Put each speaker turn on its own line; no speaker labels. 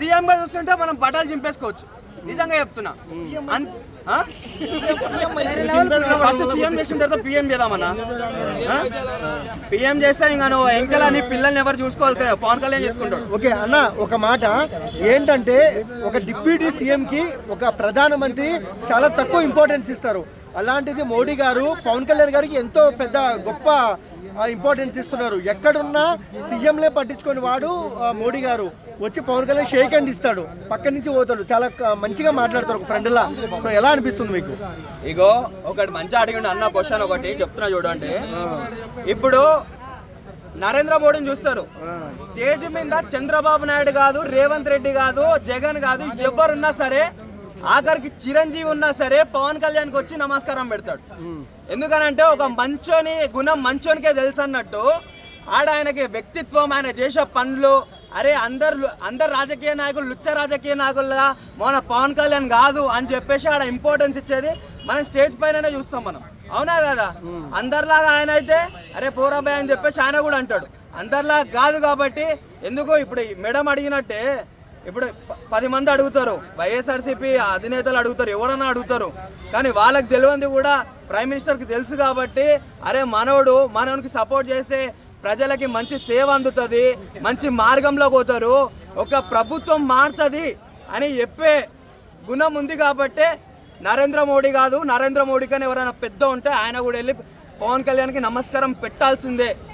సీఎంగా చూస్తుంటే మనం బట్టలు చింపేసుకోవచ్చు. నిజంగా చెప్తున్నా. ఫస్ట్ సీఎం చేసిన తర్వాత పిఎం చేద్దామన్నా? పిఎం చేస్తే ఇంకా నువ్వు ఎంకలని పిల్లల్ని ఎవరు చూసుకోవాలి పవన్ కళ్యాణ్ చేసుకుంటాడు.
ఓకే అన్న ఒక మాట. ఏంటంటే ఒక డిప్యూటీ సీఎం కి ఒక ప్రధానమంత్రి చాలా తక్కువ ఇంపార్టెన్స్ ఇస్తారు. అలాంటిది మోడీ గారు పవన్ కళ్యాణ్ గారికి ఎంతో పెద్ద గొప్ప ఇంపార్టెన్స్ ఇస్తున్నారు. ఎక్కడున్నా సీఎంలే పట్టించుకొని వాడు మోడీ గారు. వచ్చి పవన్ కళ్యాణ్ షేక్ హ్యాండ్ ఇస్తాడు. పక్క నుంచి పోతాడు. చాలా మంచిగా మాట్లాడతారు ఒక ఫ్రెండ్లా సో ఎలా అనిపిస్తుంది మీకు?
ఇగో ఒకటి మంచి అడిగిండు అన్న క్వశ్చన్ ఒకటి చెప్తున్నా చూడండి. ఇప్పుడు నరేంద్ర మోడీని చూస్తారు. స్టేజ్ మీద చంద్రబాబు నాయుడు కాదు రేవంత్ రెడ్డి కాదు జగన్ కాదు ఎవరున్నా సరే ఆఖరికి చిరంజీవి ఉన్నా సరే పవన్ కళ్యాణ్కి వచ్చి నమస్కారం పెడతాడు. ఎందుకనంటే ఒక మంచోని గుణం మంచోనికే తెలుసు అన్నట్టు ఆడ ఆయనకి వ్యక్తిత్వం ఆయన చేసే పనులు అరే అందరు అందరు రాజకీయ నాయకులు లుచ్చ రాజకీయ నాయకులుగా మన పవన్ కళ్యాణ్ కాదు అని చెప్పేసి ఆడ ఇంపార్టెన్స్ ఇచ్చేది మనం స్టేజ్ పైననే చూస్తాం మనం. అవునా కదా? అందరిలాగా ఆయన అయితే అరే పోరాబాయ్ అని చెప్పేసి ఆయన కూడా అంటాడు. అందరిలాగా కాదు కాబట్టి ఎందుకు ఇప్పుడు మేడం అడిగినట్టే ఇప్పుడు పది మంది అడుగుతారు. వైఎస్ఆర్సీపీ అధినేతలు అడుగుతారు. ఎవరన్నా అడుగుతారు. కానీ వాళ్ళకి తెలియంది కూడా ప్రైమ్ మినిస్టర్కి తెలుసు కాబట్టి అరే మనవడు మనవునికి సపోర్ట్ చేస్తే ప్రజలకి మంచి సేవ అందుతుంది మంచి మార్గంలో పోతారు. ఒక ప్రభుత్వం మారుతుంది అని చెప్పే గుణం ఉంది కాబట్టి నరేంద్ర మోడీ కాదు నరేంద్ర మోడీ కానీ ఎవరైనా పెద్ద ఉంటే ఆయన కూడా వెళ్ళి పవన్ కళ్యాణ్కి నమస్కారం పెట్టాల్సిందే.